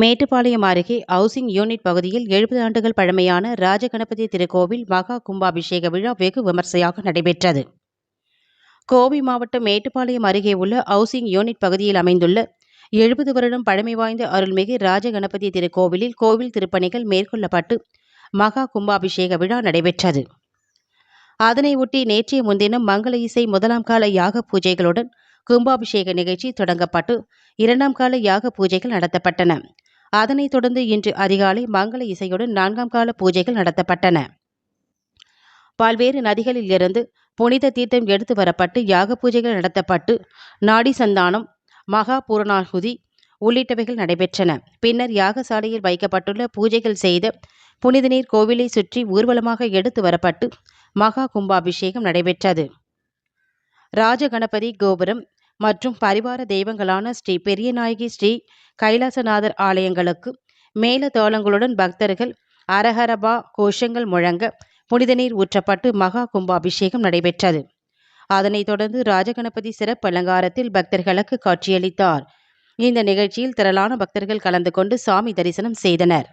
மேட்டுப்பாளையம் அருகே housing unit பகுதியில் எழுபது ஆண்டுகள் பழமையான ராஜகணபதி திருக்கோவில் மகா கும்பாபிஷேக விழா வெகு விமர்சையாக நடைபெற்றது. கோவை மாவட்டம் மேட்டுப்பாளையம் அருகே உள்ள ஹவுசிங் யூனிட் பகுதியில் அமைந்துள்ள எழுபது வருடம் பழமை வாய்ந்த அருள்மிகு ராஜகணபதி திருக்கோவிலில் கோவில் திருப்பணிகள் மேற்கொள்ளப்பட்டு மகா கும்பாபிஷேக விழா நடைபெற்றது. அதனை ஒட்டி நேற்றைய முன்தினம் மங்கள இசை முதலாம் கால யாக பூஜைகளுடன் கும்பாபிஷேக நிகழ்ச்சி தொடங்கப்பட்டு இரண்டாம் கால யாக பூஜைகள் நடத்தப்பட்டன. அதனைத் தொடர்ந்து இன்று அதிகாலை மங்கள இசையுடன் நான்காம் கால பூஜைகள் நடத்தப்பட்டன. பல்வேறு நதிகளில் இருந்து புனித தீர்த்தம் எடுத்து வரப்பட்டு யாக பூஜைகள் நடத்தப்பட்டு நாடி சந்தானம் மகா பூரணாகுதி உள்ளிட்டவைகள் நடைபெற்றன. பின்னர் யாகசாலையில் வைக்கப்பட்டுள்ள பூஜைகள் செய்த புனித நீர் கோவிலை சுற்றி ஊர்வலமாக எடுத்து வரப்பட்டு மகா கும்பாபிஷேகம் நடைபெற்றது. ராஜகணபதி கோபுரம் மற்றும் பரிவார தெய்வங்களான ஸ்ரீ பெரியநாயகி ஸ்ரீ கைலாசநாதர் ஆலயங்களுக்கு மேலதோளங்களுடன் பக்தர்கள் அரஹரபா கோஷங்கள் முழங்க புனித நீர் ஊற்றப்பட்டு மகா கும்பாபிஷேகம் நடைபெற்றது. அதனைத் தொடர்ந்து ராஜகணபதி சிறப்பு அலங்காரத்தில் பக்தர்களுக்கு காட்சியளித்தார். இந்த நிகழ்ச்சியில் திரளான பக்தர்கள் கலந்து கொண்டு சாமி தரிசனம் செய்தனர்.